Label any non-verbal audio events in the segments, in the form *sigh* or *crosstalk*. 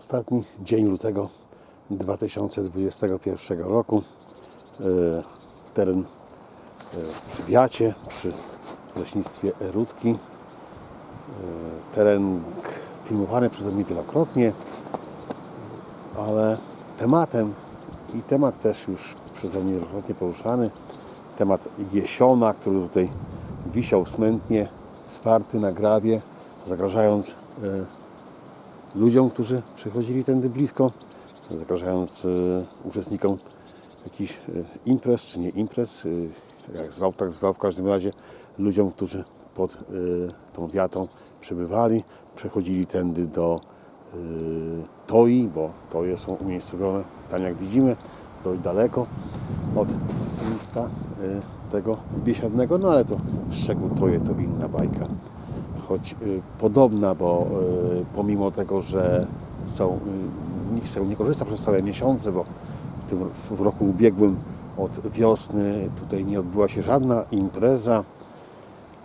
Ostatni dzień lutego 2021 roku. E, Teren e, przy Wiacie, przy leśnictwie Rudki. E, Teren filmowany przeze mnie wielokrotnie, ale tematem i temat też już przeze mnie wielokrotnie poruszany, temat jesiona, który tutaj wisiał smętnie, sparty na grabie, zagrażając ludziom, którzy przechodzili tędy blisko, zagrażając e, uczestnikom jakichś e, imprez czy nie imprez, e, jak zwał, tak zwał, w każdym razie ludziom, którzy pod tą wiatą przebywali, przechodzili tędy do Toi, bo Toje są umiejscowione tam jak widzimy, dość daleko od miejsca tego biesiadnego, no ale to szczegół Toje to inna bajka choć y, podobna, bo y, pomimo tego, że są, y, nikt z tego nie korzysta przez całe miesiące, bo w tym w roku ubiegłym od wiosny tutaj nie odbyła się żadna impreza,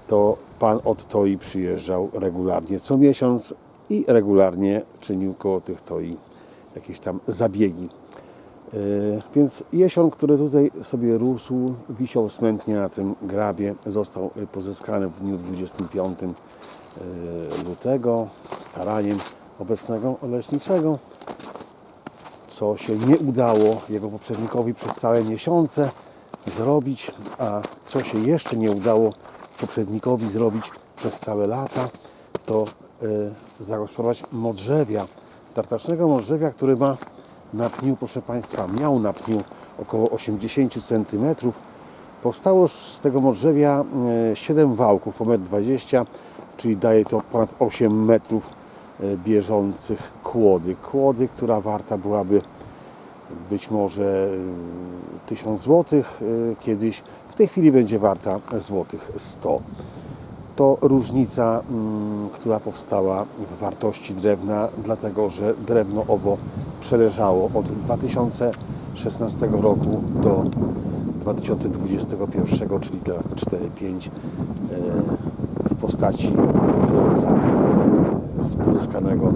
to pan od Toi przyjeżdżał regularnie co miesiąc i regularnie czynił koło tych Toi jakieś tam zabiegi. Yy, Więc jesion, który tutaj sobie rósł, wisiał smętnie na tym grabie, został yy, pozyskany w dniu 25 yy, lutego staraniem obecnego leśniczego, co się nie udało jego poprzednikowi przez całe miesiące zrobić, a co się jeszcze nie udało poprzednikowi zrobić przez całe lata, to zagospodarować modrzewia, tartacznego modrzewia, który ma na pniu, proszę Państwa, miał na pniu około 80 cm. Powstało z tego modrzewia 7 wałków po 1,20 m, czyli daje to ponad 8 metrów e, bieżących kłody. Kłody, która warta byłaby być może y, 1000 zł kiedyś. W tej chwili będzie warta złotych 100. To różnica, mm, która powstała w wartości drewna, dlatego że drewno owo przeleżało od 2016 roku do 2021, czyli lat 4-5 e, w postaci kroca z pozyskanego,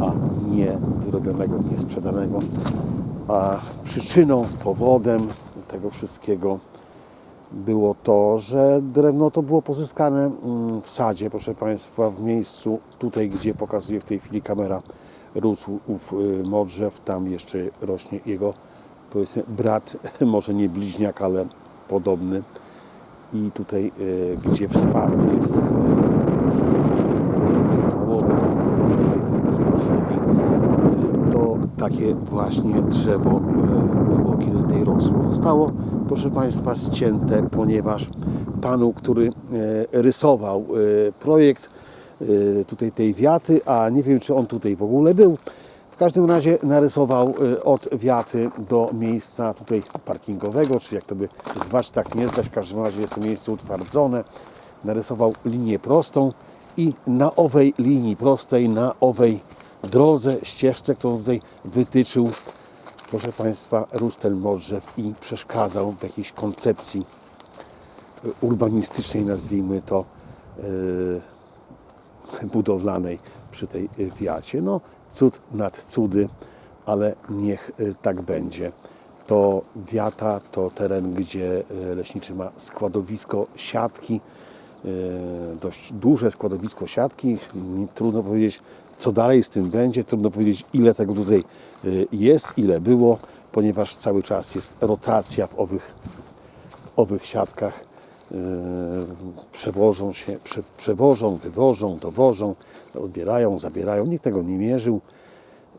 a nie wyrobionego, nie sprzedanego. A przyczyną, powodem tego wszystkiego było to, że drewno to było pozyskane mm, w sadzie, proszę Państwa, w miejscu tutaj, gdzie pokazuje w tej chwili kamera rósł ów y, modrzew, tam jeszcze rośnie jego powiedzmy brat, *laughs* może nie bliźniak, ale podobny. I tutaj, y, gdzie wsparty jest połowy to takie właśnie drzewo e, było, kiedy tutaj rosło. Zostało, proszę Państwa, ścięte, ponieważ panu, który e, rysował e, projekt tutaj tej wiaty, a nie wiem, czy on tutaj w ogóle był, w każdym razie narysował od wiaty do miejsca tutaj parkingowego, czy jak to by zwać, tak nie zwać, w każdym razie jest to miejsce utwardzone. Narysował linię prostą i na owej linii prostej, na owej drodze, ścieżce, którą tutaj wytyczył, proszę Państwa, rósł ten modrzew i przeszkadzał w jakiejś koncepcji e, urbanistycznej, nazwijmy to, e, budowlanej przy tej e, wiacie. No, cud nad cudy, ale niech e, tak będzie. To wiata to teren, gdzie leśniczy ma składowisko siatki, dość duże składowisko siatki. Trudno powiedzieć, co dalej z tym będzie, trudno powiedzieć, ile tego tutaj e, jest, ile było, ponieważ cały czas jest rotacja w owych, owych siatkach. E, Przewożą się, prze, przewożą, wywożą, dowożą, odbierają, zabierają. Nikt tego nie mierzył.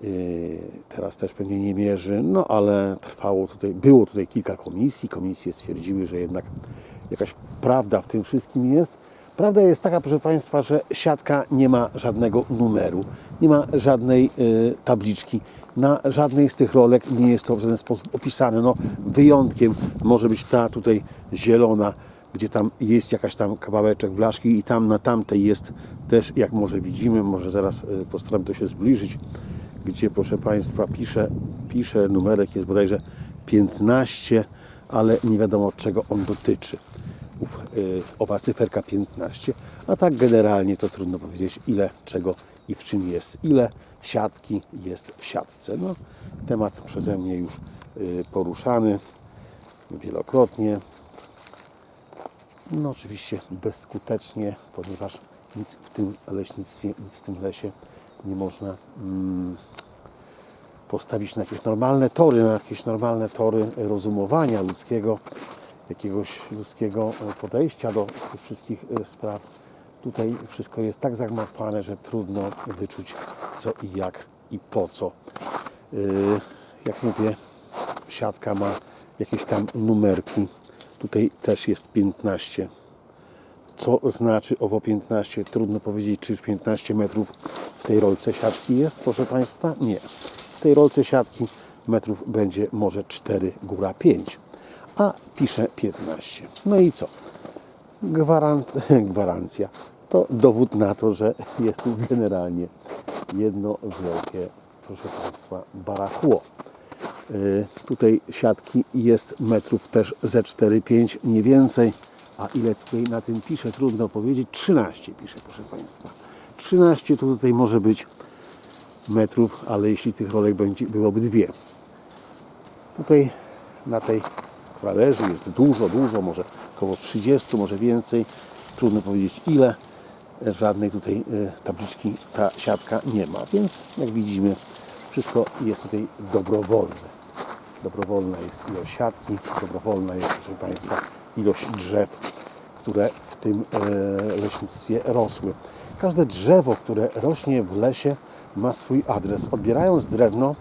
Yy, Teraz też pewnie nie mierzy, no ale trwało tutaj, było tutaj kilka komisji. Komisje stwierdziły, że jednak jakaś prawda w tym wszystkim jest. Prawda jest taka, proszę Państwa, że siatka nie ma żadnego numeru, nie ma żadnej y, tabliczki. Na żadnej z tych rolek nie jest to w żaden sposób opisane. No, wyjątkiem może być ta tutaj zielona, gdzie tam jest jakaś tam kawałeczek blaszki i tam na tamtej jest też, jak może widzimy, może zaraz y, postaram to się zbliżyć, gdzie proszę Państwa pisze, pisze numerek jest bodajże 15, ale nie wiadomo czego on dotyczy. Y, owa cyferka 15, a tak generalnie to trudno powiedzieć ile, czego i w czym jest, ile siatki jest w siatce. No, temat przeze mnie już y, poruszany wielokrotnie. No oczywiście bezskutecznie, ponieważ nic w tym leśnictwie, nic w tym lesie nie można mm, postawić na jakieś normalne tory, na jakieś normalne tory rozumowania ludzkiego, jakiegoś ludzkiego e, podejścia do tych wszystkich e, spraw. Tutaj wszystko jest tak zagmatwane, że trudno wyczuć co i jak i po co. Yy, Jak mówię, siatka ma jakieś tam numerki. Tutaj też jest 15. Co znaczy owo 15? Trudno powiedzieć, czy 15 metrów w tej rolce siatki jest, proszę Państwa? Nie. W tej rolce siatki metrów będzie może 4, góra 5, a pisze 15. No i co? Gwarant, *laughs* gwarancja. To dowód na to, że jest tu generalnie jedno wielkie, proszę Państwa, barachło. Y, Tutaj siatki jest metrów też ze 4-5, nie więcej. A ile tutaj na tym pisze, trudno powiedzieć. 13 pisze, proszę Państwa. 13 to tutaj może być metrów, ale jeśli tych rolek będzie, byłoby dwie. Tutaj na tej, leży, jest dużo, dużo, może około 30, może więcej. Trudno powiedzieć ile. Żadnej tutaj y, tabliczki ta siatka nie ma, więc jak widzimy, wszystko jest tutaj dobrowolne. Dobrowolna jest ilość siatki, dobrowolna jest, proszę Państwa, ilość drzew, które w tym e, leśnictwie rosły. Każde drzewo, które rośnie w lesie, ma swój adres. Odbierając drewno,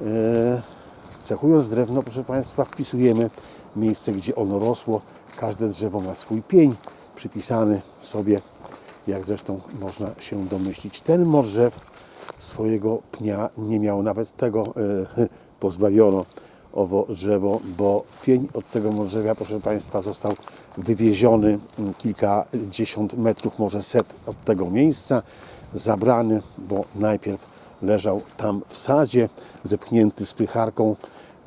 e, cechując drewno, proszę Państwa, wpisujemy miejsce, gdzie ono rosło. Każde drzewo ma swój pień przypisany sobie, jak zresztą można się domyślić. Ten morzew swojego pnia nie miał, nawet tego e, *laughs* pozbawiono owo drzewo, bo pień od tego morzewia, proszę Państwa, został wywieziony kilkadziesiąt metrów, może set od tego miejsca, zabrany, bo najpierw leżał tam w sadzie, zepchnięty spycharką,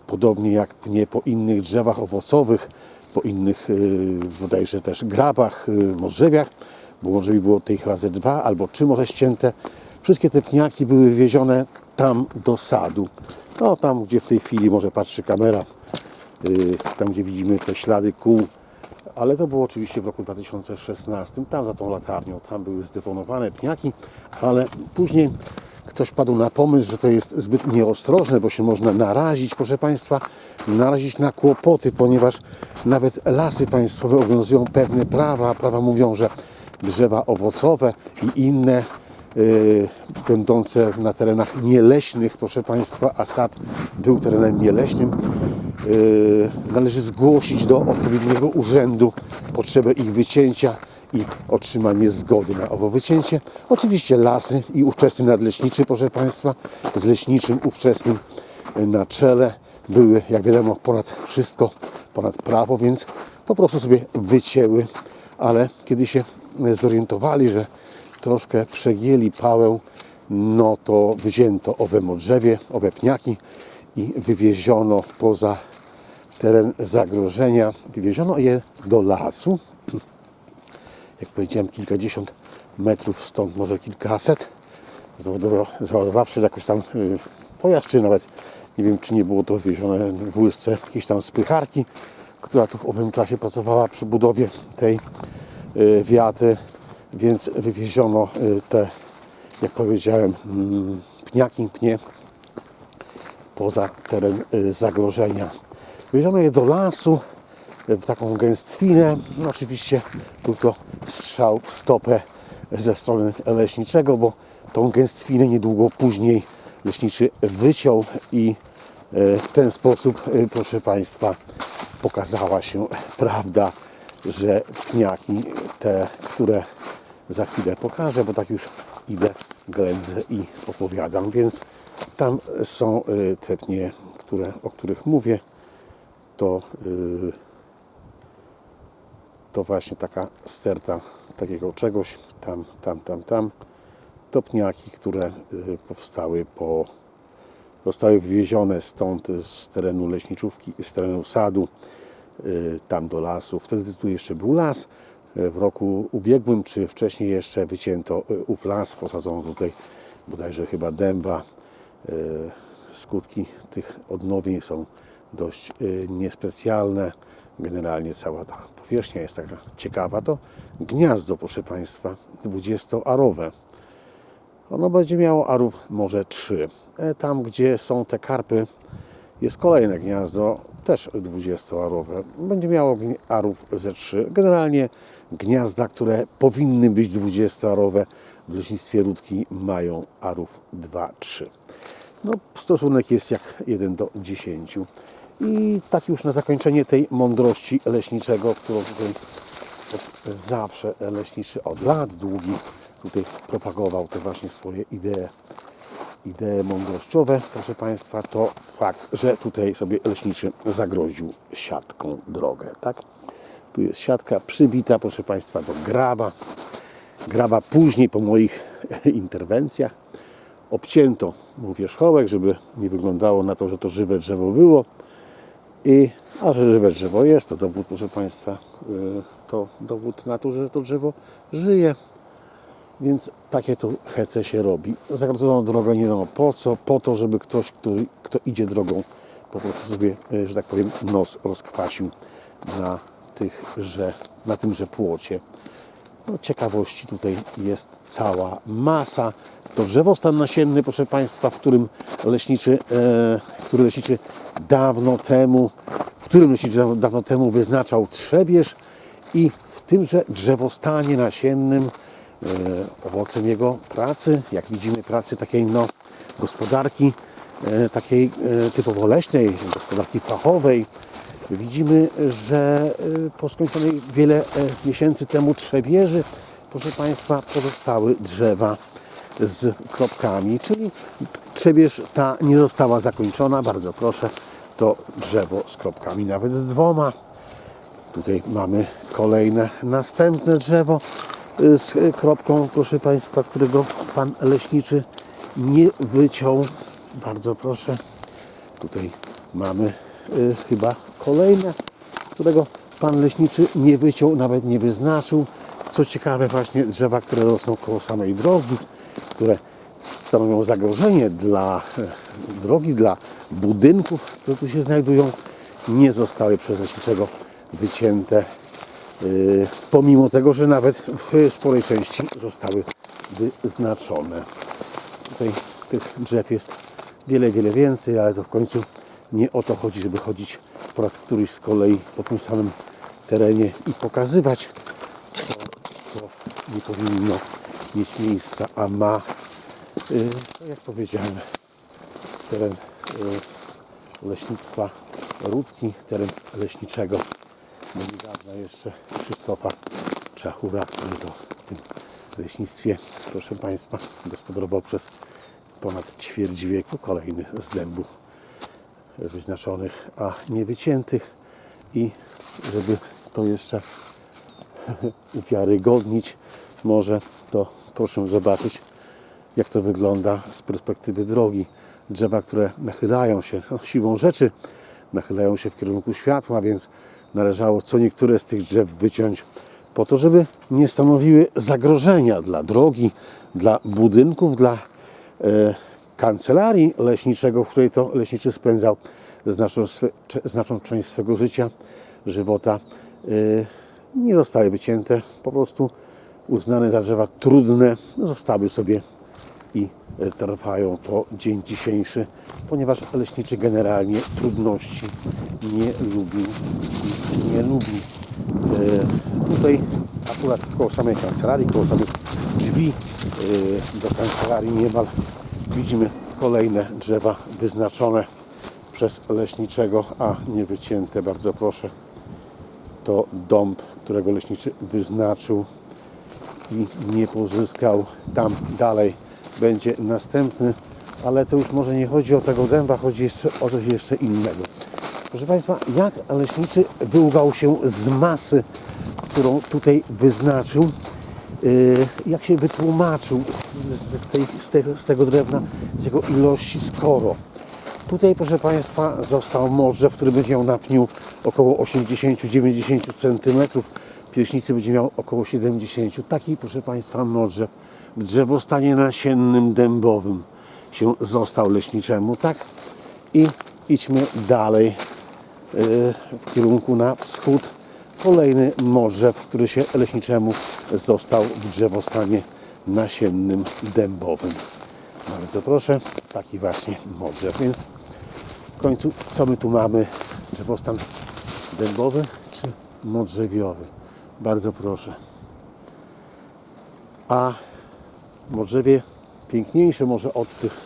podobnie jak pnie po innych drzewach owocowych, po innych yy, bodajże też grabach, yy, morzewiach, bo może było tej chyba ze dwa albo trzy może ścięte. Wszystkie te pniaki były wywiezione tam do sadu. No tam, gdzie w tej chwili może patrzy kamera, yy, tam gdzie widzimy te ślady kół, ale to było oczywiście w roku 2016, tam za tą latarnią, tam były zdeponowane pniaki, ale później ktoś padł na pomysł, że to jest zbyt nieostrożne, bo się można narazić, proszę Państwa, narazić na kłopoty, ponieważ nawet lasy państwowe obowiązują pewne prawa, prawa mówią, że drzewa owocowe i inne y, będące na terenach nieleśnych, proszę Państwa, a sad był terenem nieleśnym, y, należy zgłosić do odpowiedniego urzędu potrzebę ich wycięcia i otrzymanie zgody na owo wycięcie. Oczywiście lasy i ówczesny nadleśniczy, proszę Państwa, z leśniczym ówczesnym na czele były, jak wiadomo, ponad wszystko, ponad prawo, więc po prostu sobie wycięły, ale kiedy się zorientowali, że troszkę przegięli pałę, no to wyzięto owe modrzewie, owe pniaki i wywieziono poza teren zagrożenia. Wywieziono je do lasu. Jak powiedziałem, kilkadziesiąt metrów stąd, może kilkaset. Zawodowawszy jakoś tam y, pojazd, czy nawet nie wiem, czy nie było to wywiezione w łyżce jakiejś tam spycharki, która tu w owym czasie pracowała przy budowie tej y, wiaty, więc wywieziono y, te, jak powiedziałem, mm, pniaki, pnie poza teren zagrożenia. Wywieziono je do lasu taką gęstwinę. No, oczywiście był to strzał w stopę ze strony leśniczego, bo tą gęstwinę niedługo później leśniczy wyciął i y, w ten sposób, y, proszę Państwa, pokazała się prawda, że pniaki te, które za chwilę pokażę, bo tak już idę, ględzę i opowiadam, więc tam są y, te pnie, które, o których mówię, to, y, to właśnie taka sterta takiego czegoś, tam, tam, tam, tam, to pniaki, które y, powstały po, zostały wywiezione stąd z terenu leśniczówki, z terenu sadu y, tam do lasu. Wtedy tu jeszcze był las. Y, W roku ubiegłym, czy wcześniej jeszcze wycięto y, ów las, posadzono tutaj bodajże chyba dęba. Y, Skutki tych odnowień są dość y, niespecjalne. Generalnie cała ta powierzchnia jest taka ciekawa. To gniazdo, proszę Państwa, 20-arowe. Ono będzie miało arów może 3. E, Tam, gdzie są te karpy, jest kolejne gniazdo, też 20-arowe. Będzie miało arów ze 3. Generalnie gniazda, które powinny być 20-arowe w leśnictwie Rudki mają arów 2-3. No, stosunek jest jak 1 do 10. I tak już na zakończenie tej mądrości leśniczego, którą tutaj zawsze leśniczy od lat długich tutaj propagował te właśnie swoje idee, idee mądrościowe, proszę Państwa, to fakt, że tutaj sobie leśniczy zagroził siatką drogę, tak? Tu jest siatka przybita, proszę Państwa, do graba. Graba później po moich *laughs* interwencjach obcięto mu wierzchołek, żeby nie wyglądało na to, że to żywe drzewo było. I, a że żywe drzewo jest, to dowód, proszę Państwa, y, to dowód na to, że to drzewo żyje. Więc takie to hece się robi. Zagrodzono drogę nie wiadomo po co, po to, żeby ktoś, który, kto idzie drogą, po prostu sobie, y, że tak powiem, nos rozkwasił na tychże, na tymże płocie. No, ciekawości tutaj jest cała masa. To drzewostan nasienny, proszę Państwa, w którym leśniczy, e, który leśniczy dawno temu, w którym leśniczy dawno, temu wyznaczał trzebież i w tymże drzewostanie nasiennym e, owocem jego pracy, jak widzimy pracy takiej no, gospodarki, e, takiej e, typowo leśnej, gospodarki fachowej, Widzimy, że y, po skończonej wiele e, miesięcy temu trzebieży, proszę Państwa, pozostały drzewa z kropkami, czyli trzebież ta nie została zakończona. Bardzo proszę, to drzewo z kropkami, nawet dwoma. Tutaj mamy kolejne, następne drzewo y, z kropką, proszę Państwa, którego Pan Leśniczy nie wyciął. Bardzo proszę. Tutaj mamy y, chyba kolejne, którego Pan Leśniczy nie wyciął, nawet nie wyznaczył. Co ciekawe, właśnie drzewa, które rosną koło samej drogi, które stanowią zagrożenie dla e, drogi, dla budynków, które tu się znajdują, nie zostały przez leśniczego wycięte, y, pomimo tego, że nawet w sporej części zostały wyznaczone. Tutaj tych drzew jest wiele, wiele więcej, ale to w końcu nie o to chodzi, żeby chodzić po raz któryś z kolei po tym samym terenie i pokazywać to, co nie powinno mieć miejsca, a ma, y, no jak powiedziałem, teren y, leśnictwa Rudki, teren leśniczego. Do niedawna jeszcze Krzysztofa Czachura, który to w tym leśnictwie, proszę Państwa, gospodarował przez ponad ćwierć wieku, kolejny z dębów wyznaczonych, a nie wyciętych i żeby to jeszcze *laughs* uwiarygodnić może, to proszę zobaczyć jak to wygląda z perspektywy drogi. Drzewa, które nachylają się no, siłą rzeczy, nachylają się w kierunku światła, więc należało co niektóre z tych drzew wyciąć po to, żeby nie stanowiły zagrożenia dla drogi, dla budynków, dla e, kancelarii leśniczego, w której to leśniczy spędzał znaczną, znaczną część swego życia, żywota. E, nie zostały wycięte, po prostu uznane za drzewa trudne, zostały sobie i e, trwają po dzień dzisiejszy, ponieważ leśniczy generalnie trudności nie lubił i nie lubi. E, tutaj akurat koło samej kancelarii, koło samych drzwi do kancelarii niemal widzimy kolejne drzewa wyznaczone przez leśniczego, a nie wycięte. Bardzo proszę. To dąb, którego leśniczy wyznaczył i nie pozyskał tam dalej będzie następny, ale to już może nie chodzi o tego dęba, chodzi jeszcze o coś jeszcze innego. Proszę Państwa, jak leśniczy wyłgał się z masy, którą tutaj wyznaczył, jak się wytłumaczył z, tej, z, tego, z tego drewna, z jego ilości skoro. Tutaj, proszę Państwa, został morzew, który będzie miał na pniu około 80-90 cm. Pierśnicy będzie miał około 70. Taki, proszę Państwa, morzew w drzewostanie nasiennym dębowym się został leśniczemu, tak? I idźmy dalej yy, w kierunku na wschód. Kolejny morzew, który się leśniczemu został w drzewostanie nasiennym dębowym. Bardzo proszę, taki właśnie modrzew. Więc w końcu co my tu mamy? Drzewostan dębowy czy modrzewiowy? Bardzo proszę. A modrzewie piękniejsze może od tych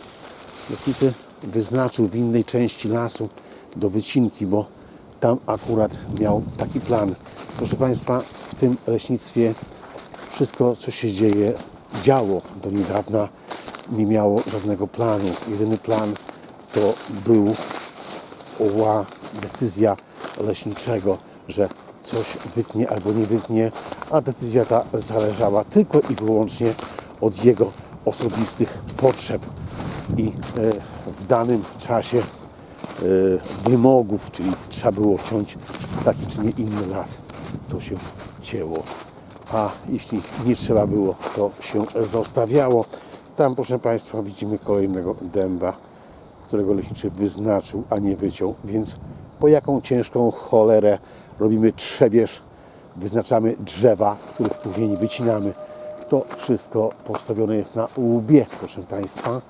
leśnicy wyznaczył w innej części lasu do wycinki, bo tam akurat miał taki plan. Proszę Państwa, w tym leśnictwie wszystko, co się dzieje, działo do niedawna, nie miało żadnego planu. Jedyny plan to była decyzja leśniczego, że coś wytnie albo nie wytnie, a decyzja ta zależała tylko i wyłącznie od jego osobistych potrzeb. I e, w danym czasie e, wymogów, czyli trzeba było ciąć taki czy nie inny las, to się cięło. A jeśli nie trzeba było, to się zostawiało. Tam, proszę Państwa, widzimy kolejnego dęba, którego leśniczy wyznaczył, a nie wyciął. Więc po jaką ciężką cholerę robimy trzebież, wyznaczamy drzewa, których później wycinamy. To wszystko postawione jest na łbie, proszę Państwa.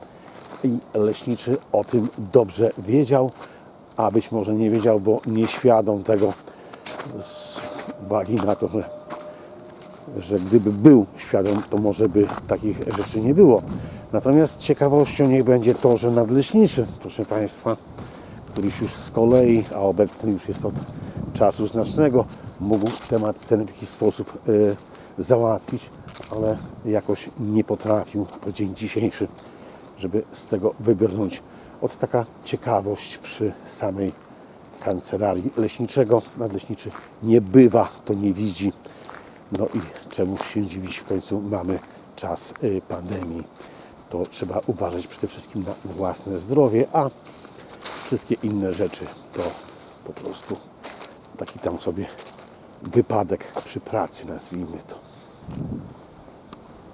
I leśniczy o tym dobrze wiedział, a być może nie wiedział, bo nie świadom tego uwagi na to, że że gdyby był świadom, to może by takich rzeczy nie było. Natomiast ciekawością niech będzie to, że nadleśniczy, proszę Państwa, któryś już z kolei, a obecny już jest od czasu znacznego, mógł temat ten w jakiś sposób e, załatwić, ale jakoś nie potrafił po dzień dzisiejszy, żeby z tego wybrnąć. Od taka ciekawość przy samej kancelarii leśniczego. Nadleśniczy nie bywa, to nie widzi. No i czemu się dziwić, w końcu mamy czas y, pandemii. To trzeba uważać przede wszystkim na własne zdrowie, a wszystkie inne rzeczy to po prostu taki tam sobie wypadek przy pracy, nazwijmy to.